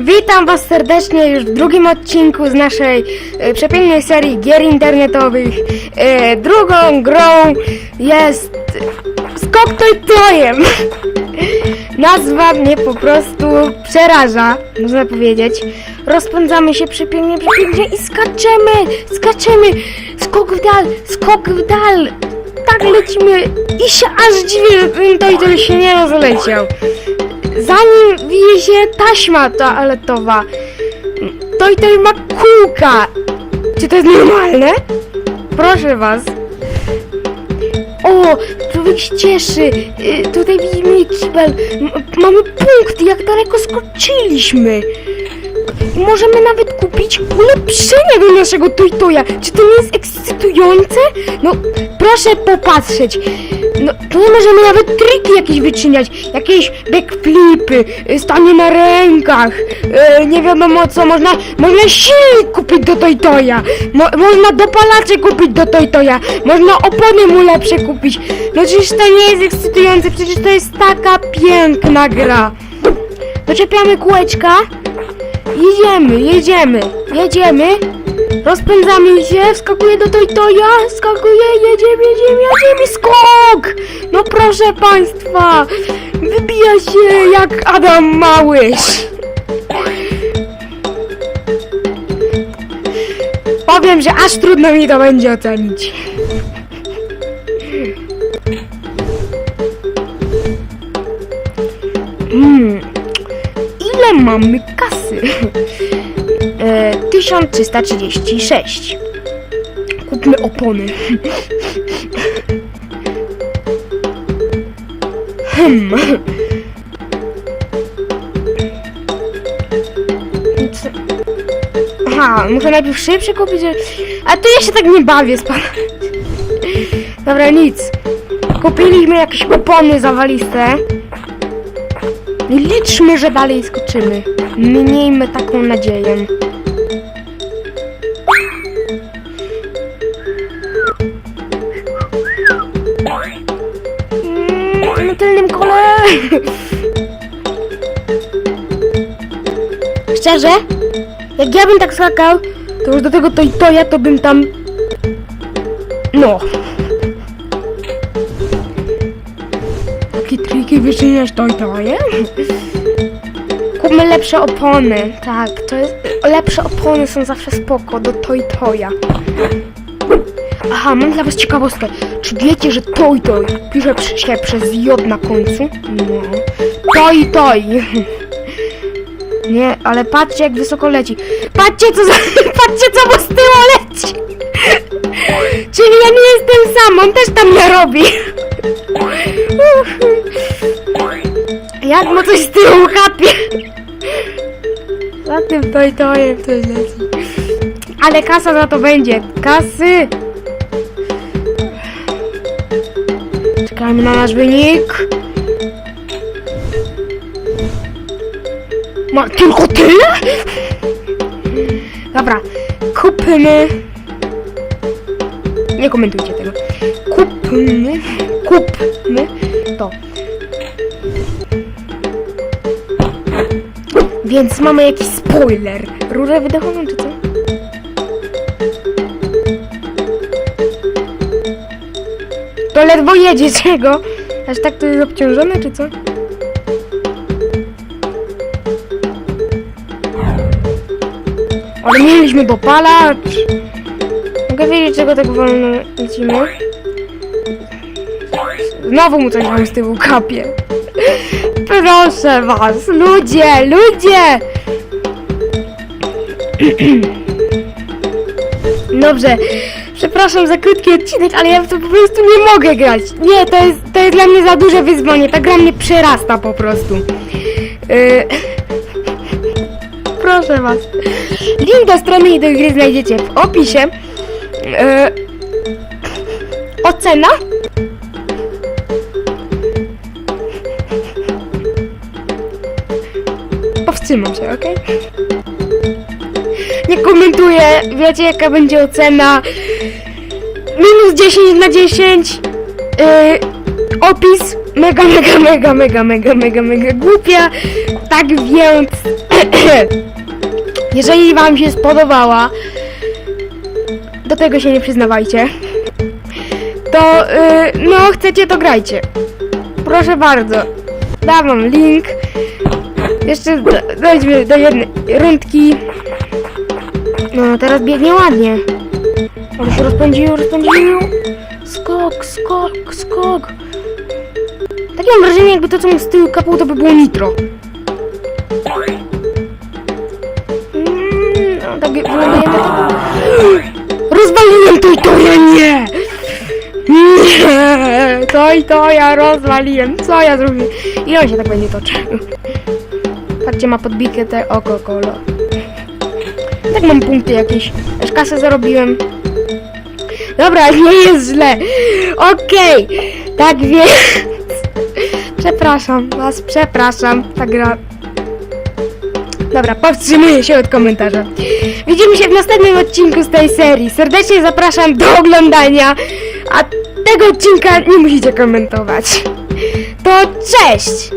Witam Was serdecznie już w drugim odcinku z naszej e, przepięknej serii gier internetowych. E, drugą grą jest Skok Toj Tojem. Nazwa mnie po prostu przeraża, można powiedzieć. Rozpędzamy się przepięknie, przepięknie i skaczemy, skaczemy. Skok w dal, skok w dal. Tak lecimy i się aż dziwię, że ten Toj się nie rozleciał. Zanim wije się taśma toaletowa, Toj Toj ma kółka. Czy to jest normalne? Proszę was. O, człowiek się cieszy. Y, Tutaj widzimy kibel. Mamy punkt, jak daleko skoczyliśmy. I możemy nawet kupić ulepszenie do naszego Toytoja. Czy to nie jest ekscytujące? No, proszę popatrzeć. No, tutaj możemy nawet triki jakieś wyczyniać. Jakieś backflipy, y, stanie na rękach, y, nie wiadomo co. Można, można silnik kupić do Toytoja. Mo, można dopalacze kupić do Toytoja. Można opony mu lepsze kupić. No przecież to nie jest ekscytujące, przecież to jest taka piękna gra. Doczepiamy kółeczka. Jedziemy, jedziemy, jedziemy. Rozpędzamy się, wskakuję do Toytoja, skakuję, jedziemy, jedziemy, jedziemy, skok! No proszę państwa, wybija się jak Adam Małysz. Powiem, że aż trudno mi to będzie ocenić. Mm. Mamy kasy? E, 1336. Kupmy opony. Hmm. Co? Aha, muszę najpierw szybsze kupić, a to ja się tak nie bawię z panem. Dobra, nic. Kupiliśmy jakieś opony zawaliste. Liczmy, że dalej skoczymy. Miejmy taką nadzieję. Mm, Na tylnym kole. Szczerze? Jak ja bym tak skakał, to już do tego to i to ja to bym tam... No. Takie triki wyczyniasz to i to, nie? Kupmy lepsze opony. Tak, to jest. Lepsze opony są zawsze spoko do toj toja. Aha, mam dla was ciekawostkę. Czy wiecie, że toj toj pisze się przez J na końcu? No. Toj toj. Nie, ale patrzcie jak wysoko leci. Patrzcie co za... Patrzcie co mu z tyłu leci. Czyli ja nie jestem sam, on też tam narobi. Jak mu coś z tyłu kapie. Za tym toj tojem to leci. Ale kasa za to będzie. Kasy. Czekamy na nasz wynik. Ma tylko tyle? Dobra, kupmy. Nie komentujcie tego. Kupmy. Kupmy to. Więc mamy jakiś spoiler. Rurę wydechową czy co? To ledwo jedzie czego? Aż tak to jest obciążone czy co? Ale mieliśmy dopalacz. Mogę wiedzieć czego tak wolno lecimy? Znowu mu coś tam z tyłu kapie. Proszę was, ludzie, ludzie! Dobrze, przepraszam za krótki odcinek, ale ja w to po prostu nie mogę grać. Nie, to jest, to jest dla mnie za duże wyzwanie, ta gra mnie przerasta po prostu. Yy... Proszę was. Link do strony i do gry znajdziecie w opisie. Yy... Ocena? Powstrzymam się, ok? Nie komentuję. Wiecie jaka będzie ocena? Minus 10 na 10. Yy, opis mega, mega, mega, mega, mega, mega, mega głupia. tak więc... Jeżeli wam się spodobała, do tego się nie przyznawajcie, to y, no chcecie to grajcie. Proszę bardzo. Dam wam link. Jeszcze do- dojdźmy do jednej rundki. No teraz biegnie ładnie. Ale się rozpędził, rozpędził. Skok, skok, skok. Takie mam wrażenie, jakby to, co mu z tyłu kapło, to by było nitro. Mm, no, tak. Rozwaliłem to i to ja nie! Nie! To i to ja rozwaliłem. Co ja zrobiłem? I on się tak będzie toczył. Patrzcie, ma podbite te oko kolo. Tak mam punkty jakieś. Też kasę zarobiłem. Dobra, nie jest źle. Okej, tak więc... Przepraszam was, przepraszam. Ta gra... Dobra, powstrzymuję się od komentarza. Widzimy się w następnym odcinku z tej serii. Serdecznie zapraszam do oglądania, a tego odcinka nie musicie komentować. To cześć!